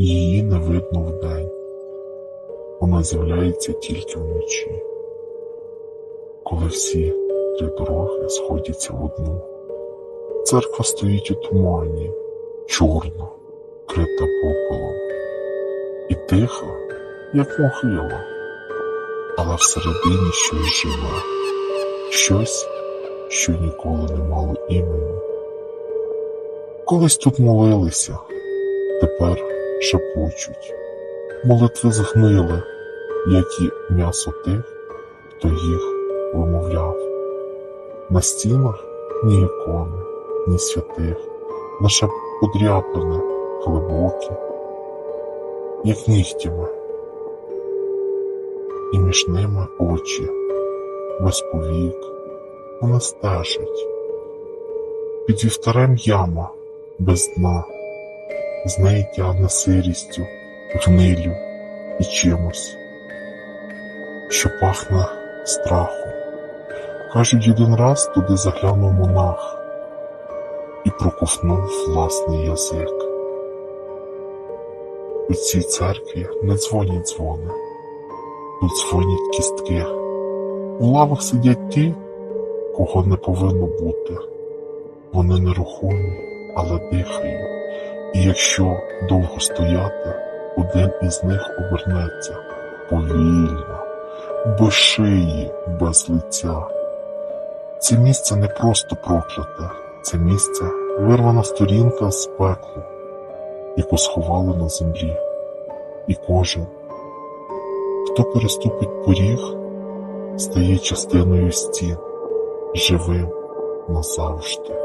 Її не видно вдень. Вона з'являється тільки вночі, коли всі три дороги сходяться в одну. Церква стоїть у тумані, чорна, крита попелом, і тиха, як могила, але всередині щось живе, щось, що ніколи не мало імені. Колись тут молилися, тепер шепочуть. Молитви згнили, як і м'ясо тих, хто їх вимовляв. На стінах ні ікони, ні святих, лише подряпини глибокі, як нігтями, і між ними очі, без повік, вона стежить. Під вівтарем яма без дна, з неї тягне сирістю, гнилю і чимось, що пахне страхом. Кажуть, один раз туди заглянув монах і проковтнув власний язик. У цій церкві не дзвонять дзвони, тут дзвонять кістки. У лавах сидять ті, кого не повинно бути. Вони нерухомі, але дихають, якщо довго стояти, один із них обернеться повільно, без шиї, без лиця. Це місце не просто прокляте, це місце вирвана сторінка з пеклу, яку сховали на землі. І кожен, хто переступить поріг, стає частиною стін, живим назавжди.